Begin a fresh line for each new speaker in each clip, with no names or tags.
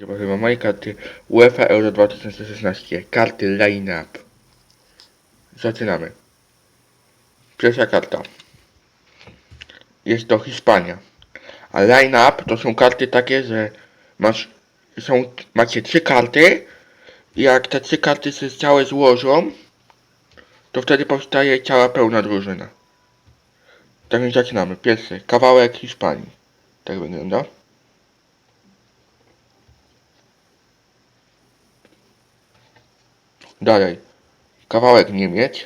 Zobaczymy moje karty UEFA Euro 2016. Karty line-up. Zaczynamy. Pierwsza karta. Jest to Hiszpania. A line-up to są karty takie, że masz, są, macie trzy karty i jak te trzy karty się całe złożą, to wtedy powstaje cała pełna drużyna. Tak więc zaczynamy. Pierwszy kawałek Hiszpanii. Tak wygląda. Dalej. Kawałek Niemiec.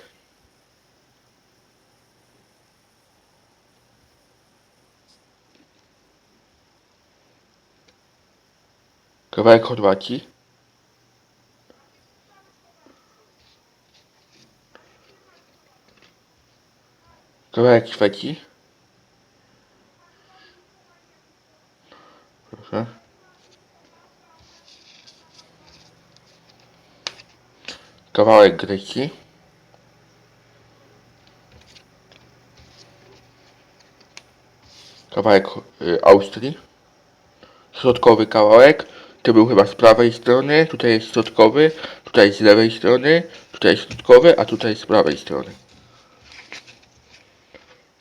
Kawałek Chorwacji. Kawałek Szwecji. Proszę. Kawałek Grecji. Kawałek y, Austrii. Środkowy kawałek. To był chyba z prawej strony. Tutaj jest środkowy. Tutaj z lewej strony. Tutaj środkowy, a tutaj z prawej strony.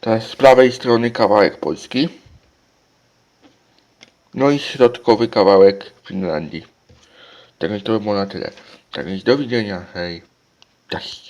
Teraz z prawej strony kawałek Polski. No i środkowy kawałek Finlandii. Tak więc to by było na tyle. Tak więc do widzenia. Hej. Cześć.